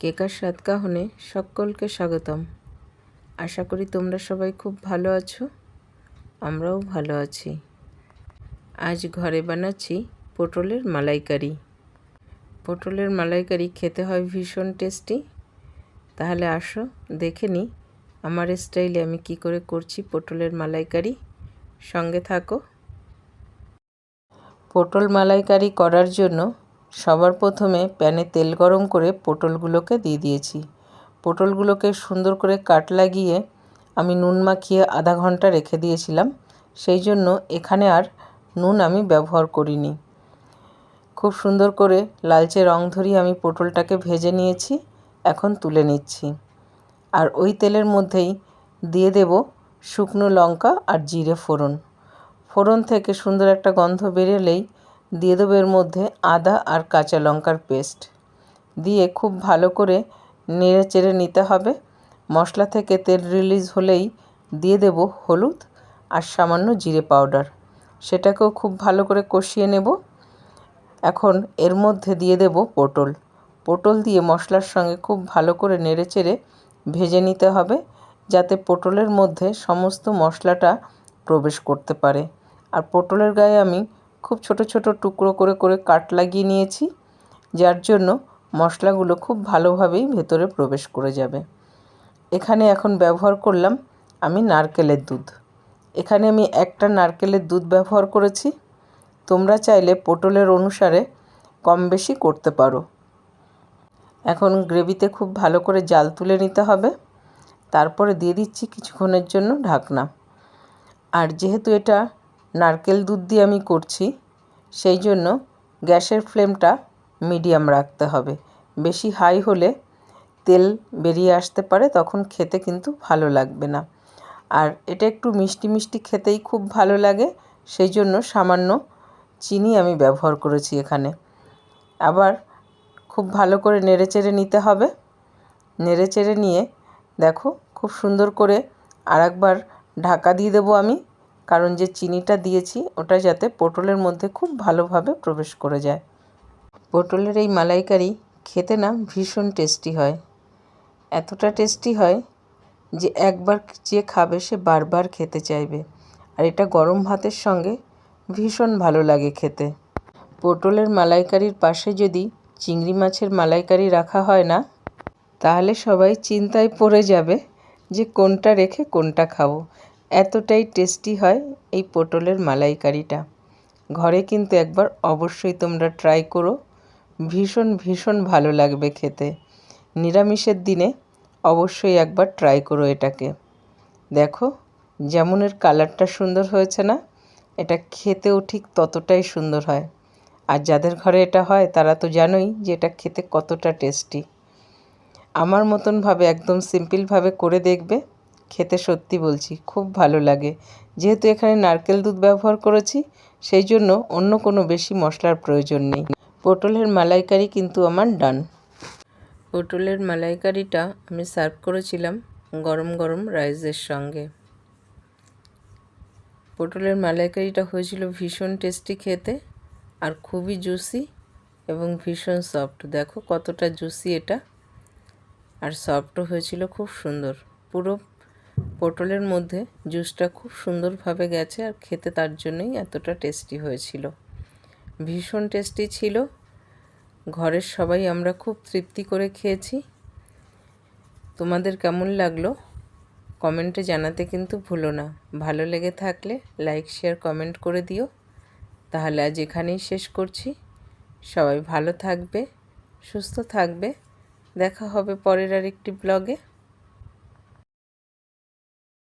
কেকার সাতকাহনে সকলকে স্বাগতম। আশা করি তোমরা সবাই খুব ভালো আছো, আমরাও ভালো আছি। আজ ঘরে বানাচ্ছি পটলের মালাইকারি। পটলের মালাইকারি খেতে হয় ভীষণ টেস্টি। তাহলে আসো, দেখে নিই আমার স্টাইলে আমি কি করে করছি পটলের মালাইকারি। সঙ্গে থাকো। পটল মালাইকারি করার জন্য সবার প্রথমে প্যানে তেল গরম করে পটলগুলোকে দিয়ে দিয়েছি। পটলগুলোকে সুন্দর করে কাট লাগিয়ে আমি নুন মাখিয়ে আধা ঘণ্টা রেখে দিয়েছিলাম, সেই জন্য এখানে আর নুন আমি ব্যবহার করিনি। খুব সুন্দর করে লালচে রং ধরিয়ে আমি পটলটাকে ভেজে নিয়েছি, এখন তুলে নিচ্ছি। আর ওই তেলের মধ্যেই দিয়ে দেব শুকনো লঙ্কা আর জিরে ফোড়ন। ফোড়ন থেকে সুন্দর একটা গন্ধ বেরোলেই দিয়ে দেবো এর মধ্যে আদা আর কাঁচা লঙ্কার পেস্ট। দিয়ে খুব ভালো করে নেড়ে চেড়ে নিতে হবে। মশলা থেকে তেল রিলিজ হলেই দিয়ে দেব হলুদ আর সামান্য জিরে পাউডার সেটাকেও খুব ভালো করে কষিয়ে নেব। এখন এর মধ্যে দিয়ে দেব পটল। পটল দিয়ে মশলার সঙ্গে খুব ভালো করে নেড়ে চেড়ে ভেজে নিতে হবে যাতে পটলের মধ্যে সমস্ত মশলাটা প্রবেশ করতে পারে। আর পটলের গায়ে আমি খুব ছোট ছোট টুকরো করে করে কাট লাগিয়ে নিয়েছি, যার জন্য মশলাগুলো খুব ভালোভাবেই ভেতরে প্রবেশ করে যাবে। এখানে এখন ব্যবহার করলাম আমি নারকেলের দুধ। এখানে আমি একটা নারকেলের দুধ ব্যবহার করেছি। তোমরা চাইলে পটলের অনুসারে কম বেশি করতে পারো। এখন গ্রেভিতে খুব ভালো করে জাল তুলে নিতে হবে। তারপরে দিয়ে দিচ্ছি কিছুক্ষণের জন্য ঢাকনা। আর যেহেতু এটা নারকেল দুধ দিয়ে আমি করছি। সেই জন্য গ্যাসের ফ্লেমটা মিডিয়াম রাখতে হবে। বেশি হাই হলে তেল বেরিয়ে আসতে পারে, তখন খেতে কিন্তু ভালো লাগবে না। আর এটা একটু মিষ্টি মিষ্টি খেতেই খুব ভালো লাগে। সেই জন্য সামান্য চিনি আমি ব্যবহার করেছি এখানে। আবার খুব ভালো করে নেড়েচেড়ে নিতে হবে। নেড়েচেড়ে নিয়ে দেখো, খুব সুন্দর করে আর একবার ঢাকা দিয়ে দেবো আমি। কারণ যে চিনিটা দিয়েছি, ওটা যাতে পটলের মধ্যে খুব ভালোভাবে প্রবেশ করে যায়। পটলের এই মালাইকারি খেতে না ভীষণ টেস্টি হয়। এতটা টেস্টি হয় যে একবার যে খাবে সে বারবার খেতে চাইবে। আর এটা গরম ভাতের সঙ্গে ভীষণ ভালো লাগে খেতে। পটলের মালাইকারির পাশে যদি চিংড়ি মাছের মালাইকারি রাখা হয় না, তাহলে সবাই চিন্তায় পড়ে যাবে যে কোনটা রেখে কোনটা খাব। এতটাই টেস্টি হয় এই পটলের মালাইকারিটা। ঘরে কিন্তু একবার অবশ্যই তোমরা ট্রাই করো। ভীষণ ভীষণ ভালো লাগবে খেতে। নিরামিষের দিনে অবশ্যই একবার ট্রাই করো এটাকে। দেখো, যেমনের কালারটা সুন্দর হয়েছে না, এটা খেতেও ঠিক ততটাই সুন্দর হয়। আর যাদের ঘরে এটা হয়, তারা তো জানোই যে এটা খেতে কতটা টেস্টি। আমার মতনভাবে একদম সিম্পলভাবে করে দেখবে। খেতে সত্যি বলছি, খুব ভালো লাগে। যেহেতু এখানে নারকেল দুধ ব্যবহার করেছি, সেই জন্য অন্য কোনো বেশি মশলার প্রয়োজন নেই। পটলের মালাইকারি কিন্তু আমার ডান। পটলের মালাইকারিটা আমি সার্ভ করেছিলাম গরম গরম রাইসের সঙ্গে। পটলের মালাইকারিটা হয়েছিল ভীষণ টেস্টি খেতে আর খুবই জুসি এবং ভীষণ সফট। দেখো কতটা জুসি এটা। আর সফটও হয়েছিল খুব সুন্দর। পুরো পটলের মধ্যে জুসটা খুব সুন্দরভাবে গেছে আর খেতে তার জন্যই এতটা টেস্টি হয়েছিল। ভীষণ টেস্টি ছিল। ঘরের সবাই আমরা খুব তৃপ্তি করে খেয়েছি। তোমাদের কেমন লাগল? কমেন্টে জানাতে কিন্তু ভুলো না। ভালো লেগে থাকলে লাইক, শেয়ার, কমেন্ট করে দিও। তাহলে আজ এখানেই শেষ করছি। সবাই ভালো থাকবে, সুস্থ থাকবে। দেখা হবে পরের আর একটি ব্লগে।